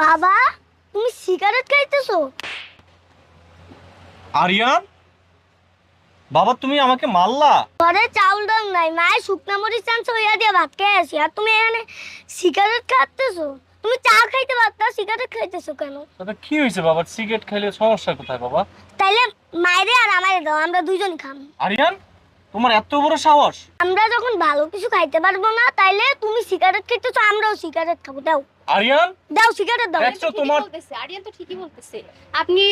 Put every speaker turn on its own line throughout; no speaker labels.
বাবা তুমি সিগারেট খাইতেছো?
আরিয়ান? বাবা তুমি আমাকে মারলা?
ঘরে চাউল ডাল নাই মায়ের শুকনা মরিচ চান্স হইয়া দিয়ে ভাত খেয়ে আসি। আর তুমি এখানে সিগারেট খাইতেছো তুমি চা খাইতে পারতা সিগারেট খাইতেছো কেন?
তবে কি হয়েছে বাবা? সিগারেট খাইলে সমস্যা কোথায় বাবা?
তাইলে মায়েরে আর আমারে দাও আমরা দুইজন খাম।
আরিয়ান? তোমার এত বড় সাহস?
আমরা যখন ভালো কিছু খাইতে পারব না তাইলে তুমি সিগারেট খাইতেছো আমরাও সিগারেট খাব দাও।
আরিয়ান?
দাও সিগারেট দাও।
দেখছ
ঠিকই
তোমার
বলতেছে আরিয়ান তো ঠিকই বলতেছে। আপনি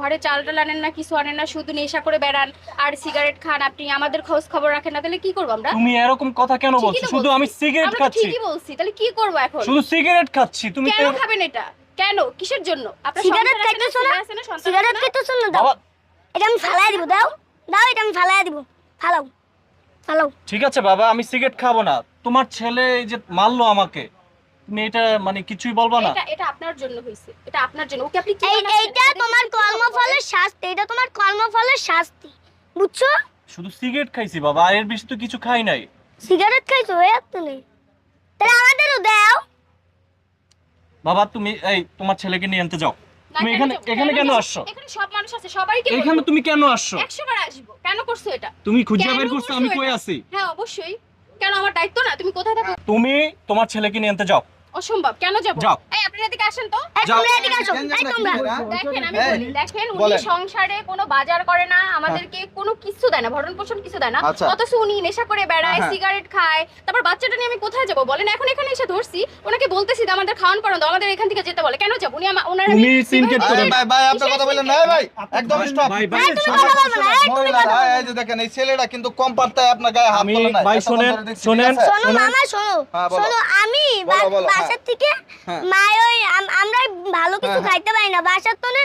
ঘরে চাল ডাল আনেন না কিছু আনেন না শুধু নেশা করে বেড়ান আর সিগারেট খান। আপনি আমাদের খোঁজ খবর রাখেন না তাহলে কি করব আমরা?
তুমি এরকম কথা কেন বলছো? শুধু আমি সিগারেট
তো
খাচ্ছি।
ঠিকই বলছি তাহলে কি করব এখন?
শুধু সিগারেট খাচ্ছি তুমি
কেন খাবেন এটা? কেন? কিসের জন্য? আপনার
সিগারেট খাইতেছো না? সিগারেট? খাইতেছো না? দাও। এটা আমি ফালাই দিব দাও। দাও এটা আমি ফালাই দিব। ফালাও ফালাও
ঠিক আছে বাবা আমি সিগারেট খাব না। তোমার ছেলে এই যে মারলো আমাকে তুমি এটা মানে কিছুই বলবা না?
এটা এটা আপনার জন্য হয়েছে। এটা আপনার জন্য। ওকে আপনি কি
এই এইটা তোমার কর্মফলের শাস্তি। এটা তোমার কর্মফলের শাস্তি। বুঝছ?
শুধু সিগারেট খাইছি বাবা আর এর বেশি তো কিছু খাই নাই।
সিগারেট খাইছো? নেই তাহলে আমাদেরও দাও।
বাবা তুমি এই তোমার ছেলেকে নিয়ে আনতে যাও। তুমি এখানে এখানে কেন আসছো?
এখানে সব মানুষ আছে সবাইকে
এখানে তুমি কেন আসছো?
বার আসব। কেন করছ এটা?
তুমি খুঁজে বের করছ? আমি কই আছি?
হ্যাঁ অবশ্যই। কেন আমার দায়িত্ব না? তুমি কোথায় থাকো?
তুমি তোমার ছেলেকে নিয়ে আনতে যাও।
অসম্ভব কেন যাব। এই আপনি এদিকে আসেন তো।
এই তোমরা এদিকে আসো এই তোমরা।
দেখেন আমি বলি দেখেন উনি সংসারে কোনো বাজার করে না আমাদেরকে কোনো কিছু দেয় না ভরণ পোষণ কিছু দেয় না।
আচ্ছা।
অথচ উনি নেশা করে বেড়ায়
হ্যাঁ।
সিগারেট খায়। তারপর বাচ্চাটা নিয়ে আমি কোথায় যাব? বলেন এখন এখানে এসে ধরছি। ওনাকে বলতেছি যে আমাদের খাওয়ান করান আমাদের এখান থেকে যেতে বলে। কেন যাব? উনি আমা- ওনার আমি
তুমি
কীভাবে
করে
ভাই ভাই আপনি কথা বলেন না। ভাই একদম স্টপ
ভাই, ভাই,
এই, তুমি কথা বলবে না, এই, তুমি কথা বলবে
এই যে দেখেন এই ছেলেটা কিন্তু কম পারতায় আপনার গায়ে হাত তোলে না।
ভাই শোনেন শোনেন?
শোনো মামা শোনো।
হ্যাঁ।
শোনো আমি
হ্যাঁ।
বাসার থেকে মা ওই আম- আমরা ভালো কিছু
হ্যাঁ, হ্যাঁ।
খাইতে পারি না। বাসার তো না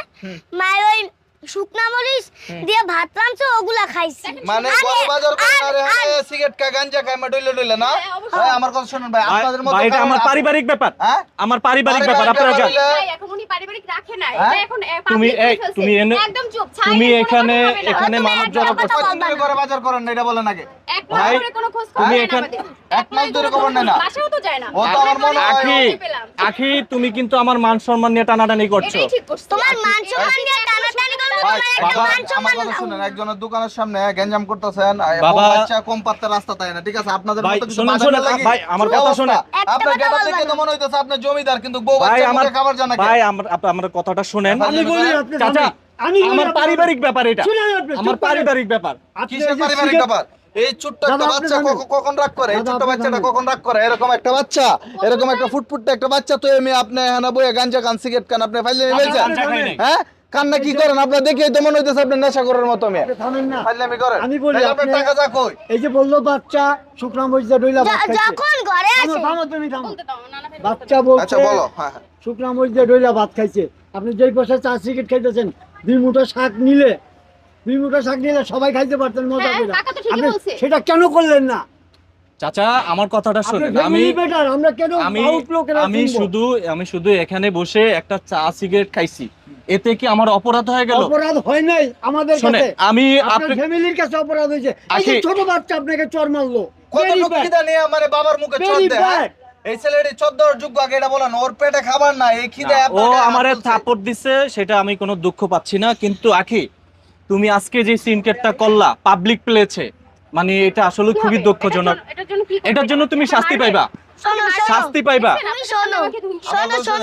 মা ওই শুকনা মরিচ দিয়ে ভাত রাঁধছে ওগুলা খাইছি।
মানে বাজার করে
আরে
হ্যাঁ সিগারেট গাঞ্জা খায় মা ডইলে ডইলে না?
হ্যাঁ,
ভাই আমার কথা শুনুন ভাই আপনাদের মতো
ভাই, এটা আমার পারিবারিক ব্যাপার।
হ্যাঁ?
আমার পারিবারিক ব্যাপার আপনারা যান
এখন উনি পারিবারিক রাখে নাই।
হ্যাঁ?
এটা এখন
তুমি এই, তুমি
একদম চুপ
তুমি এখানে
না।
এখানে মানব জড়ো করছ
না।
করে বাজার করেন না এটা বলেন আগে।
এক মাস
ভাই,
ধরে কোনো খোঁজ
তুমি
খবর নেই
এখানে-
আমাদের।
এক মাস ধরে খবর নেয় না?
বাসাও তো যায় না।
ও তো আমার মনে
আখি আখি তুমি কিন্তু আমার মান সম্মান নিয়ে টানাটানি করছ।
তোমার মান সম্মান নিয়ে
বাবা আমার কথা শুনেন একজনের দোকানের সামনে গ্যাঞ্জাম করতেছেন
বাবা-
বাচ্চা কম পাত্তা রাস্তা তাই না? ঠিক আছে আপনাদের মতো কিছু
শুনুন,
বাধা
শুনুন,
লাগে।
ভাই, আমার কথা
অবস্থা? আপনার গেটা দেখে তো মনে হইতেছে আপনি জমিদার কিন্তু বউ বাচ্চা
আমার
খাবার জানা
ভাই আমার আমার কথাটা শুনেন।
আমি বলি
আপনি
চাচা
আমি
আমার পারিবারিক ব্যাপার এটা। আমার পারিবারিক ব্যাপার।
কিসের পারিবারিক ব্যাপার? এই ছোট্ট একটা বাচ্চা কখন- রাগ করে? এই ছোট্ট বাচ্চাটা কখন রাগ করে? এরকম একটা বাচ্চা এরকম একটা ফুটফুটে একটা বাচ্চা তো আমি আপনি হ্যাঁ বইয়ে গাঞ্জা খান সিগারেট কান আপনি ফাইলে নিয়ে
গাঞ্জা খাই নাই।
হ্যাঁ? কান্না কি করেন? আপনার দেখেই তো মনে হইতেছে আপনি নেশা করার মতো মেয়ে। ফাইলামি করেন।
আমি বলি,
আপনার টাকা যা কই?
এই যে বলল বাচ্চা শুকনা মরিচা ডইলা খাইছে
যখন ঘরে আসে।
থামো তুমি থামো। বাচ্চা বলছে
আচ্ছা বলো হ্যাঁ হ্যাঁ।
শুকনা মরিচা ডইলা ভাত খাইছে। আপনি যেই পয়সা চা সিগারেট খাইতেছেন দুই মুঠো শাক নিলে দুই মুঠো শাক নিলে সবাই খাইতে পারতেন মজা
হ্যাঁ,
করে
কাকা তো ঠিকই
আপনি সেটা কেন করলেন না?
চাচা আমার কথাটা শুনেন। আমি
বেটার আমরা কেন
আমি আমি শুধু আমি শুধু এখানে বসে একটা চা সিগারেট খাইছি। এতে কি আমার অপরাধ হয়ে গেল
অপরাধ হয় নাই আমাদের কাছে
আমি
আপনার ফ্যামিলির কাছে অপরাধ হয়েছে এই যে ছোট বাচ্চা আপনাকে চর মারলো
কত. খিদা নিয়ে মানে বাবার মুখে
Very
দেয় হ্যাঁ? এই ছেলেটি চোদ্দ যোগ্য আগে এটা বলেন ওর পেটে খাবার না এই খিদে
না, ও আমারে। থাপড় দিছে সেটা আমি কোনো দুঃখ পাচ্ছি না কিন্তু আখি তুমি আজকে যে সিনকেটটা করলা পাবলিক প্লেছে মানে এটা আসলে খুবই? দুঃখজনক
এটার জন্য- এটার জন্য কি করবে?
এটার জন্য তুমি শাস্তি পাইবা শাস্তি পাইবা।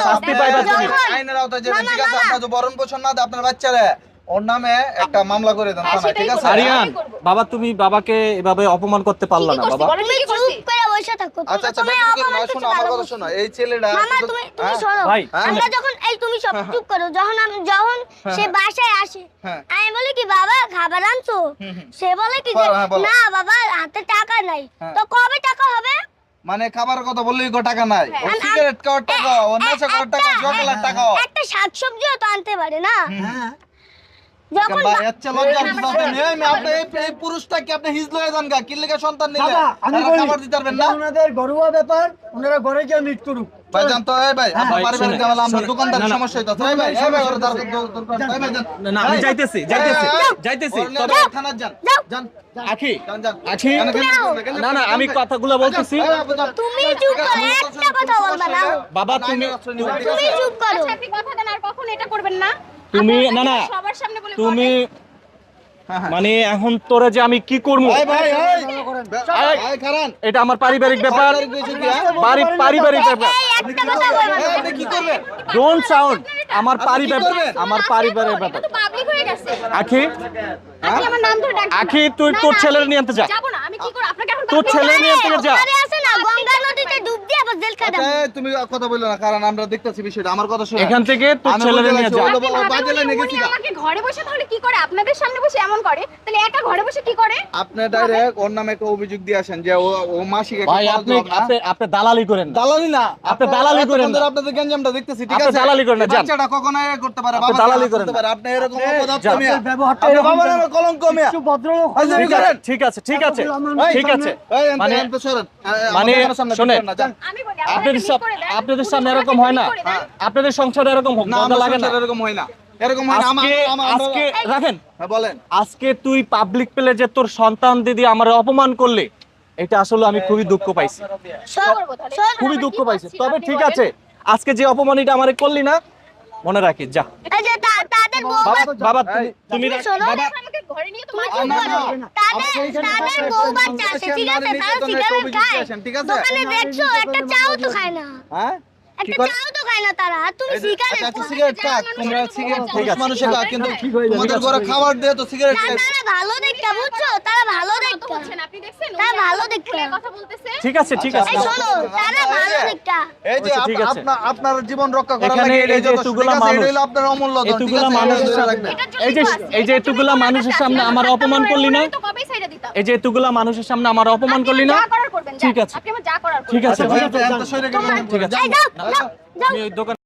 শাস্তি পাইবা তুমি।
আইনের আওতায় যাবেন, ঠিক আছে? আপনার বরণ পোষণ না দেয়, আপনার বাচ্চারে ওর নামে একটা মামলা করে দেন
হ্যাঁ,
থানায়, ঠিক আছে?
আরিয়ান বাবা তুমি বাবাকে এভাবে অপমান করতে পারলা না? বাবা
বসে থাকো
আচ্ছা আচ্ছা না, শোনো, আমার কথা শোনো। এই ছেলেটা
মামা তুমি তুমি
হ্যাঁ?
শোনো আমরা যখন এই তুমি সব
হ্যাঁ,
চুপ করো যখন আমি যখন
হ্যাঁ,
সে
হ্যাঁ।
বাসায় আসে
হ্যাঁ।
আমি বলি কি বাবা খাবার আনছো। সে বলে কি
হ্যাঁ।
না বাবা হাতে টাকা নাই
হ্যাঁ।
তো কবে টাকা হবে
মানে খাবারের কথা বললেই গো টাকা নাই
হ্যাঁ।
সিগারেট খাওয়ার টাকা নেশা করার টাকা জগলার টাকা
একটা শাকসবজিও তো আনতে পারে না
হ্যাঁ
যখন
লজ্জার? এই আপনি এই- এই আপনি হিজল যান গা? কি লেগে সন্তান নিলে?
আমি
তারা
বলি
খাবার দিতে পারবেন না?
ওনাদের ঘরোয়া ব্যাপার ওনারা ঘরে গিয়ে মিট করুক
ভাই জান তো এই ভাই আপনার পারিবারিক ঝামেলা আমার দোকানদার
না, না।
সমস্যা হইতাছে। এই ভাই এই ভাই ওর দরকার দরকার এই ভাই যান
না, না, আমি যাইতেছি, যাইতেছি,
এই, এই,
যাইতেছি, তবে-
যান, যান যান
আখি
যান যান
আখি।
কেন, কেন, কেন, কেন,
না না আমি কথাগুলো বলতেছি।
এই, আপনি যান।
তুমি চুপ করো একটা কথা বলবা না।
বাবা তুমি
তুমি চুপ করো।
আচ্ছা, আপনি কথা দেন আর কখন এটা করবেন না?
তুমি না না
সবার সামনে বলে
তুমি
হ্যাঁ, হ্যাঁ।
মানে এখন তোরে যে আমি কি করব? এটা আমার পারিবারিক ব্যাপার।
হ্যাঁ?
বাড়ি পারিবারিক ব্যাপার। ডোন্ট সাউন্ড আমার পারিবারিক আমার পারিবারিক ব্যাপার।
পাবলিক হয়ে গেছে।
আখি?
আপনি আমার নাম ধরে ডাকবেন
আখি, তুই তোর ছেলের নিয়ে আনতে যা।
যাব না আমি কি করব? আপনাকে এখন
তোর
public
ছেলে
হয়ে
নিয়ে। আনতে যা।
আবার জেল খাটাম
এই, তুমি কথা বলল না কারণ আমরা দেখতেছি বিষয়টা আমার কথা শুনে
এখান থেকে তোর ছেলেরে নিয়ে যা
আপনি
বাজে লাইনে গেছি
আমাকে ঘরে বসে তাহলে কি করে আপনাদের সামনে বসে এমন করে তাহলে একা ঘরে বসে কি করে
আপনি ডাইরেক্ট ওর নামে একটা অভিযোগ দিয়ে আসেন যে ও ও মাসিক একটা
ভাই আপনি আপনি আপনি দালালি করেন না।
দালালি না
আপনি দালালি করেন না।
আপনাদের গঞ্জামটা দেখতেছি ঠিক
আপনি
আছে
দালালি করেন না,
বাচ্চাটা কখনো এ করতে পারে বাবা
দালালি করেন না।
আপনি এরকম অপদার্থ। মিয়া
ব্যবহারটা
আপনি বাবার নামে কলঙ্ক মিয়া
একটু ভদ্রলোক
ঠিক আছে।
ঠিক আছে ঠিক আছে মানে
মানে
মানে আপনাদের সব আপনাদের সামনে এরকম হয় না। আপনাদের সংসারে এরকম হোক
না
লাগে না।
এরকম হয় না। এরকম হয় না
আজকে রাখেন
হ্যাঁ, বলেন।
আজকে তুই পাবলিক পেলে যে তোর সন্তান দিদি আমার অপমান করলে এটা আসলে আমি খুবই দুঃখ পাইছি। খুবই দুঃখ পাইছি। তবে ঠিক আছে আজকে যে অপমানিটা আমারে করলি না মনে রাখিস যা।
এই যে তা- তাদের বউ
বাবা তুমি। বাবা
ঠিক আছে? দোকানে দেখছ একটা চাও তো খায় না।
হ্যাঁ?
একটা চাও তো খায় না তারা। তুমি সিগারেট
আচ্ছা, আচ্ছা, সিগারেট খাক তোমরা সিগারেট
ঠিক আছে।
মানুষের খাক কিন্তু
ঠিক যাবে,
তোমাদের ঘরে খাবার দিয়ে তো সিগারেট খায়।
তারা ভালো দেখতে বুঝছ? তারা ভালো
কথা আপনি দেখছেন?
তারা ভালো
আমাকে কথা বলতেছে।
ঠিক আছে ঠিক আছে।
শোনো তারা ভালো দেখতে।
এই যে
আচ্ছা, ঠিক
আপ-
আছে।
আপনার আপনার জীবন রক্ষা করার লাগে
এই যে এতগুলা মানুষ-
এটাই আপনার অমূল্য ধন,
এতগুলা মানুষের সামনে
রাখবেন।
এটার জন্য
এই যে এই যে এতগুলা মানুষের সামনে আমার অপমান করলি না। এই যে এতগুলা মানুষের সামনে আমার অপমান করলি না?
যা করার করবেন, যান।
ঠিক আছে।
আপনি আমার যা করার করবেন।
ঠিক আছে
আচ্ছা, ঠিক আছে,
আমি ওই দোকান